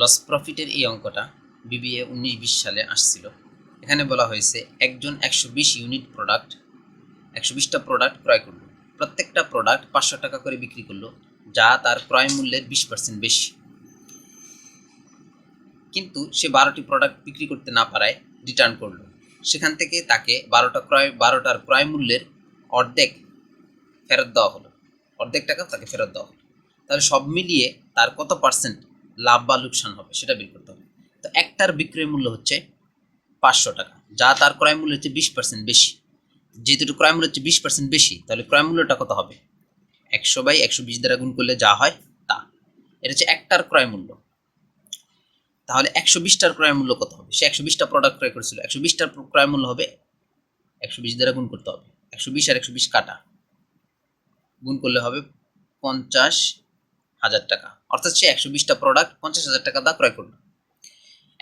Loss প্রফিটের এই অঙ্কটা বিবিএ উনিশ বিশ সালে আসছিল। এখানে বলা হয়েছে, একজন একশো বিশ ইউনিট প্রোডাক্ট একশো বিশটা প্রোডাক্ট ক্রয় করল। প্রত্যেকটা প্রোডাক্ট পাঁচশো টাকা করে বিক্রি করল, যা তার ক্রয় মূল্যের বিশ পার্সেন্ট বেশি। কিন্তু সে বারোটি প্রোডাক্ট বিক্রি করতে না পারায় রিটার্ন করল। সেখান থেকে তাকে বারোটা ক্রয়, বারোটার ক্রয় মূল্যের অর্ধেক ফেরত দেওয়া হলো। অর্ধেক টাকা তাকে ফেরত দেওয়া হলো। তাহলে সব মিলিয়ে তার কত পার্সেন্ট লাভ বা লোকসান হবে, সেটা বের করতে হবে। তো একটার বিক্রয় মূল্য হচ্ছে পাঁচশো টাকা, যা তার ক্রয় মূল্য হচ্ছে বিশ পার্সেন্ট বেশি। যেহেতু ক্রয় মূল্য হচ্ছে বিশ পার্সেন্ট বেশি, তাহলে ক্রয় মূল্যটা কত হবে? একশো বাই একশো বিশ দ্বারা গুণ করলে যা হয় তা। এটা হচ্ছে একটার ক্রয় মূল্য। তাহলে একশো বিশটার ক্রয় মূল্য কত হবে? সে একশো বিশটা প্রোডাক্ট ক্রয় করেছিল, একশো বিশটার ক্রয় মূল্য হবে একশো বিশ দ্বারা গুণ করতে হবে। একশো বিশ আর একশো বিশ কাটা। গুণ করলে হবে পঞ্চাশ হাজার টাকা। অর্থাৎ সে একশো বিশটা প্রোডাক্ট পঞ্চাশ হাজার টাকা দা ক্রয় করল।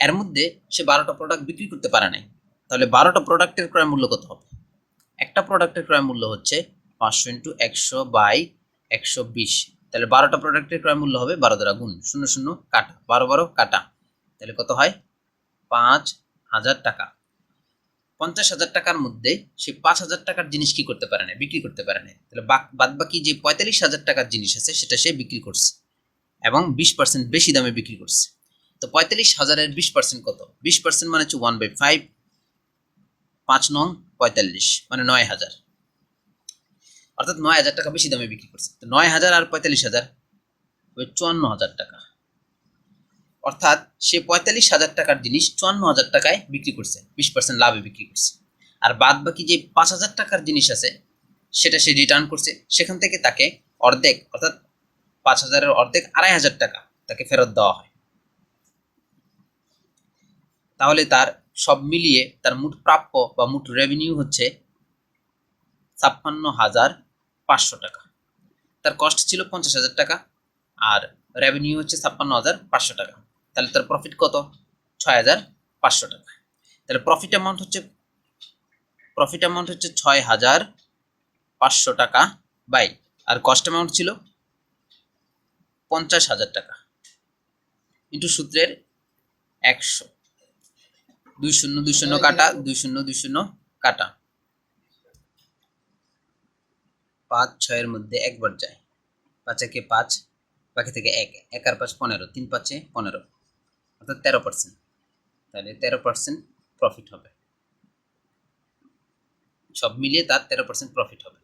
এর মধ্যে সে বারোটা প্রোডাক্ট বিক্রি করতে পারে নাই। তাহলে বারোটা প্রোডাক্টের ক্রয় মূল্য কত হবে? একটা প্রোডাক্টের ক্রয় মূল্য হচ্ছে পাঁচশো ইন্টু একশো বাই একশো বিশ। তাহলে বারোটা প্রোডাক্টের ক্রয় মূল্য হবে বারো দ্বারা গুণ শূন্য শূন্য কাটা। বারো বারো কাটা। তাহলে কত হয়? পাঁচ হাজার টাকা। পঞ্চাশ হাজার টাকার মধ্যে সে পাঁচ হাজার টাকার জিনিস কি করতে পারে না, বিক্রি করতে পারে না। তাহলে বাদ বাকি যে পঁয়তাল্লিশ হাজার টাকার জিনিস আছে, সেটা সে বিক্রি করছে এবং বিশ পার্সেন্ট বেশি দামে বিক্রি করছে। তো পঁয়তাল্লিশ হাজারের বিশ পার্সেন্ট কত? বিশ পার্সেন্ট মানে হচ্ছে ওয়ান বাই ফাইভ পাঁচ নং পঁয়তাল্লিশ মানে নয় হাজার। অর্থাৎ নয় হাজার টাকা বেশি দামে বিক্রি করছে। তো নয় হাজার আর পঁয়তাল্লিশ হাজার হবে চুয়ান্ন হাজার টাকা। অর্থাৎ সে পঁয়তাল্লিশ হাজার টাকার জিনিস চুয়ান্ন হাজার টাকায় বিক্রি করছে, বিশ পার্সেন্ট লাভে বিক্রি করছে। আর বাদ বাকি যে পাঁচ হাজার টাকার জিনিস আছে, সেটা সে রিটার্ন করছে, সেখান থেকে তাকে অর্ধেক, অর্থাৎ পাঁচ হাজারের অর্ধেক আড়াই হাজার টাকা তাকে ফেরত দেওয়া হয়। তাহলে তার সব মিলিয়ে তার মোট প্রাপ্য বা মোট রেভিনিউ হচ্ছে ছাপ্পান্ন হাজার পাঁচশো টাকা। তার কস্ট ছিল পঞ্চাশ হাজার টাকা, আর রেভিনিউ হচ্ছে ছাপ্পান্ন হাজার পাঁচশো টাকা। তাহলে তার প্রফিট কত? ছয় হাজার পাঁচশো টাকা। তাহলে প্রফিট অ্যামাউন্ট হচ্ছে প্রফিট অ্যামাউন্ট হচ্ছে ছয় হাজার পাঁচশো টাকা বাই আর কস্ট অ্যামাউন্ট ছিল পঞ্চাশ হাজার টাকা। ইন্টু সূত্রের একশো। দুই শূন্য দুই শূন্য কাটা, দুই শূন্য দুই শূন্য কাটা। পাঁচ ছয়ের মধ্যে একবার যায়। পাঁচ একে পাঁচ, বাকি থেকে এক। এক আর পাঁচ পনেরো। তিন পাঁচে পনেরো। অর্থাৎ তেরো পার্সেন্ট তাহলে তেরো পার্সেন্ট প্রফিট হবে। সব মিলিয়ে তার তেরো পার্সেন্ট প্রফিট হবে।